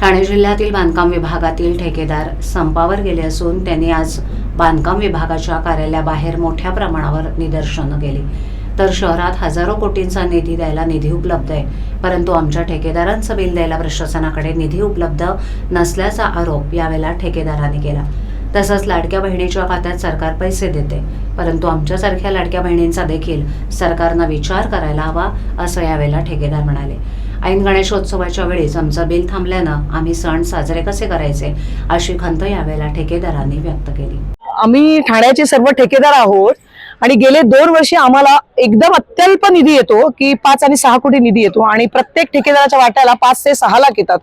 ठाणे जिल्ह्यातील बांधकाम विभागातील ठेकेदार संपावर गेले असून त्यांनी आज बांधकाम विभागाच्या कार्यालयाबाहेर मोठ्या प्रमाणावर निदर्शनं केली. तर शहरात हजारो कोटींचा निधी द्यायला निधी उपलब्ध आहे. परंतु आमच्या ठेकेदारांचं बिल द्यायला प्रशासनाकडे निधी उपलब्ध नसल्याचा आरोप यावेळेला ठेकेदारांनी केला. तसंच लाडक्या बहिणीच्या खात्यात सरकार पैसे देते. परंतु आमच्यासारख्या लाडक्या बहिणींचा देखील सरकारनं विचार करायला हवा असं यावेळेला ठेकेदार म्हणाले. ऐन गणेशोत्सवाच्या वेळीच आमचं बिल थांबल्यानं आम्ही सण साजरे कसे करायचे अशी खंत यावेळेला ठेकेदारांनी व्यक्त केली. आम्ही ठाण्याचे सर्व ठेकेदार आहोत. आणि गेले दोन वर्षे आम्हाला एकदम अत्यल्प निधी येतो की पाच आणि सहा कोटी निधी येतो आणि प्रत्येक ठेकेदाराच्या वाट्याला पाच ते सहा लाख येतात.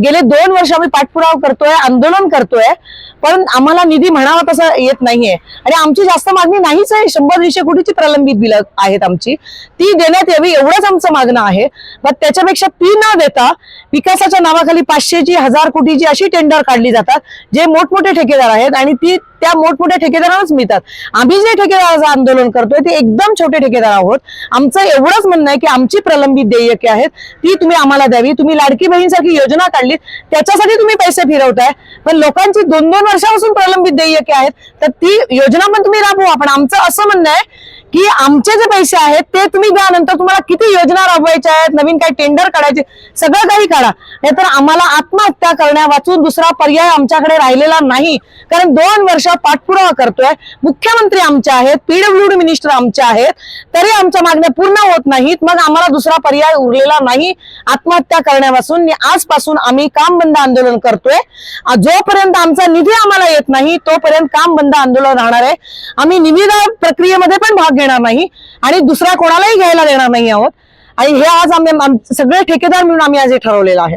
गेले दोन वर्ष आम्ही पाठपुरावा करतोय आंदोलन करतोय पण आम्हाला निधी म्हणावा तसा येत नाहीये. आणि आमची जास्त मागणी नाहीच आहे शंभर दीडशे कोटीची प्रलंबित बिल आहेत आमची. ती देण्यात यावी एवढंच आमचं मागणं आहे. पण त्याच्यापेक्षा ती न देता विकासाच्या नावाखाली पाचशेची हजार कोटीची अशी टेंडर काढली जातात जे मोठमोठे ठेकेदार आहेत आणि ती त्या मोठमोठ्या ठेकेदारांनाच मिळतात. आम्ही जे ठेकेदाराचं आंदोलन करतोय ते एकदम छोटे ठेकेदार आहोत. आमचं एवढंच म्हणणं आहे की आमची प्रलंबित देयके आहेत ती तुम्ही आम्हाला द्यावी. तुम्ही लाडकी बहीणसारखी योजना काढली त्याच्यासाठी तुम्ही पैसे फिरवताय. पण लोकांची दोन दोन वर्षापासून प्रलंबित देयके आहेत तर ती योजना पण तुम्ही राबवा. पण आमचं असं म्हणणं आहे की आमचे जे पैसे आहेत ते तुम्ही द्या नंतर तुम्हाला किती योजना राबवायच्या आहेत नवीन काही टेंडर काढायचे सगळं काही काढा. नाहीतर आम्हाला आत्महत्या करण्या वाचून दुसरा पर्याय आमच्याकडे राहिलेला नाही. कारण दोन वर्ष पाठपुरावा करतोय. मुख्यमंत्री आमचे आहेत पीडब्ल्यूडी मिनिस्टर आमचे आहेत. तरी आमच्या मागण्या पूर्ण होत नाहीत. मग आम्हाला दुसरा पर्याय उरलेला नाही. आत्महत्या करण्यापासून आजपासून आम्ही काम बंद आंदोलन करतोय. जोपर्यंत आमचा निधी आम्हाला येत नाही तोपर्यंत काम बंद आंदोलन राहणार आहे. आम्ही निविदा प्रक्रियेमध्ये पण भाग देणार नाही आणि दुसऱ्या कोणालाही घ्यायला देणार नाही आहोत. आणि हे आज आम्ही सगळे ठेकेदार मिळून आम्ही आज हे ठरवलेलं आहे.